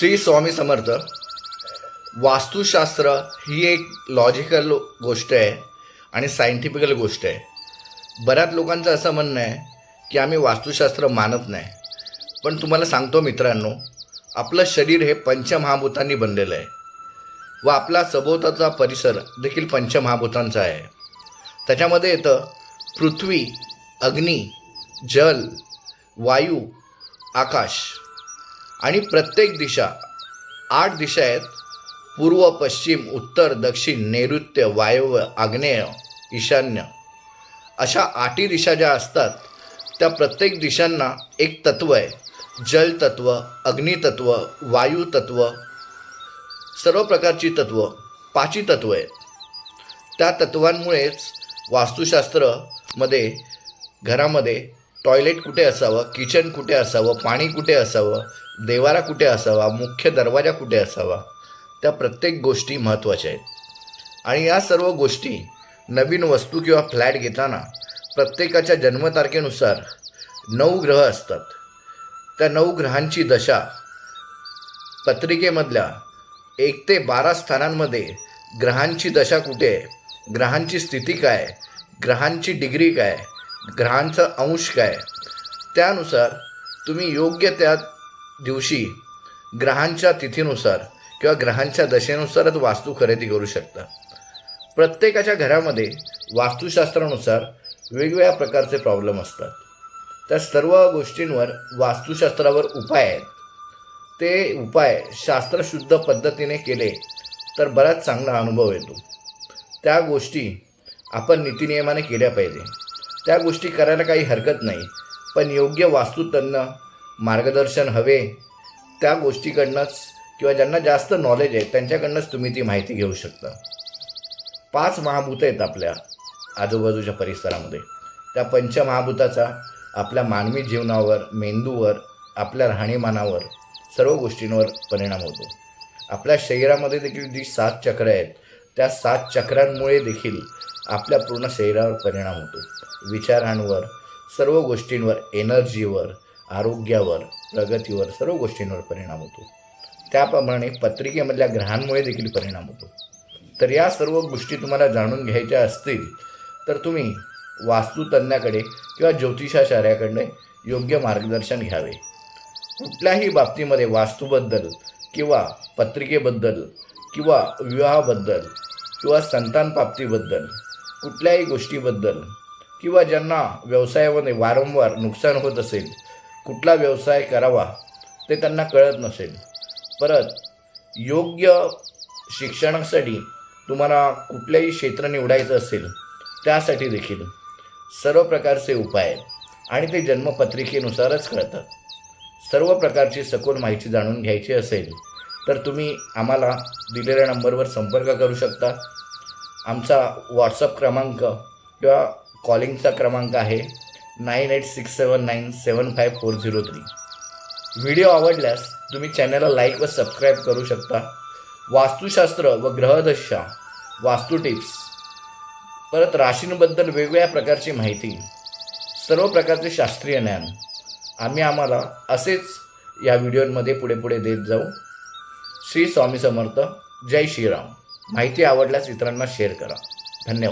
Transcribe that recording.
श्री स्वामी समर्थ वास्तुशास्त्र ही एक लॉजिकल गोष्ट आहे आणि सायंटिफिकल गोष्ट आहे. बऱ्याच लोकांचं असं म्हणणं आहे की आम्ही वास्तुशास्त्र मानत नाही. पण तुम्हाला सांगतो मित्रांनो आपलं शरीर हे पंचमहाभूतांनी बनलेलं आहे. व आपला सभोवताचा परिसर देखील पंचमहाभूतांचा आहे. त्याच्यामध्ये येतं पृथ्वी अग्नी जल वायू आकाश. आणि प्रत्येक दिशा आठ दिशा आहेत. पूर्व पश्चिम उत्तर दक्षिण नैऋत्य वायव्य आग्नेय ईशान्य. अशा आठी दिशा ज्या असतात त्या प्रत्येक दिशांना एक तत्व आहे. जलतत्व अग्नितत्व वायुतत्व सर्व प्रकारची तत्व पाची तत्व आहेत. त्या तत्वांमुळेच वास्तुशास्त्रमध्ये घरामध्ये टॉयलेट कुठे असावं किचन कुठे असावं पाणी कुठे असावं देवारा कुठे असावा मुख्य दरवाजा कुठे असावा त्या प्रत्येक गोष्टी महत्त्वाच्या आहेत. आणि या सर्व गोष्टी नवीन वस्तू किंवा फ्लॅट घेताना प्रत्येकाच्या जन्मतारखेनुसार नऊ ग्रह असतात. त्या नऊ ग्रहांची दशा पत्रिकेमधल्या एक ते बारा स्थानांमध्ये ग्रहांची दशा कुठे आहे ग्रहांची स्थिती काय ग्रहांची डिग्री काय ग्रहांचा अंश काय? त्यानुसार तुम्ही योग्य त्या दिवशी ग्रहांच्या तिथीनुसार किंवा ग्रहांच्या दशेनुसारच वास्तू खरेदी करू शकता. प्रत्येकाच्या घरामध्ये वास्तुशास्त्रानुसार वेगवेगळ्या प्रकारचे प्रॉब्लेम असतात. त्या सर्व गोष्टींवर वास्तुशास्त्रावर उपाय आहेत. ते उपाय शास्त्रशुद्ध पद्धतीने केले तर बराच चांगला अनुभव येतो. त्या गोष्टी आपण नीतिनियमाने केल्या पाहिजे. त्या गोष्टी करायला काही हरकत नाही. पण योग्य वास्तुतज्ञ मार्गदर्शन हवे त्या गोष्टीकडनंच किंवा ज्यांना जास्त नॉलेज आहे त्यांच्याकडनंच तुम्ही ती माहिती घेऊ शकता. पाच महाभूत आहेत आपल्या आजूबाजूच्या परिसरामध्ये. त्या पंचमहाभूताचा आपल्या मानवी जीवनावर मेंदूवर आपल्या राहणीमानावर सर्व गोष्टींवर परिणाम होतो. आपल्या शरीरामध्ये देखील जी सात चक्र आहेत त्या सात चक्रांमुळे देखील आपल्या पूर्ण शरीरावर परिणाम होतो. विचारांवर सर्व गोष्टींवर एनर्जीवर आरोग्यावर प्रगतीवर सर्व गोष्टींवर परिणाम होतो. त्याप्रमाणे पत्रिकेमधल्या ग्रहांमुळे देखील परिणाम होतो. तर या सर्व गोष्टी तुम्हाला जाणून घ्यायच्या असतील तर तुम्ही वास्तुतज्ञाकडे किंवा ज्योतिषाचार्याकडे योग्य मार्गदर्शन घ्यावे. कुठल्याही बाबतीमध्ये वास्तूबद्दल किंवा पत्रिकेबद्दल किंवा विवाहाबद्दल किंवा संतानप्राप्तीबद्दल कुठल्याही गोष्टीबद्दल किंवा ज्यांना व्यवसायामध्ये वारंवार नुकसान होत असेल कुठला व्यवसाय करावा ते त्यांना कळत नसेल. परत योग्य शिक्षणासाठी तुम्हाला कुठलंही क्षेत्र निवडायचं असेल त्यासाठी देखील सर्व प्रकारचे उपाय आणि ते जन्मपत्रिकेनुसारच कळतात. सर्व प्रकारची सखोल माहिती जाणून घ्यायची असेल तर तुम्ही आम्हाला दिलेल्या नंबरवर संपर्क करू शकता. आमचा व्हॉट्सअप क्रमांक किंवा कॉलिंगचा क्रमांक आहे nine eight six seven nine seven five four zero three. Video आवडल्यास तुम्ही चॅनलला लाईक व सबस्क्राईब करू शकता. वास्तुशास्त्र व ग्रहदशा वास्तू टिप्स परत राशींबद्दल वेगवेगळ्या प्रकारची माहिती सर्व प्रकारचे शास्त्रीय ज्ञान आम्ही आम्हाला असेच या व्हिडिओमध्ये पुढे पुढे देत जाऊ. श्री स्वामी समर्थ. जय श्रीराम. माहिती आवडल्यास इतरांना शेअर करा. धन्यवाद.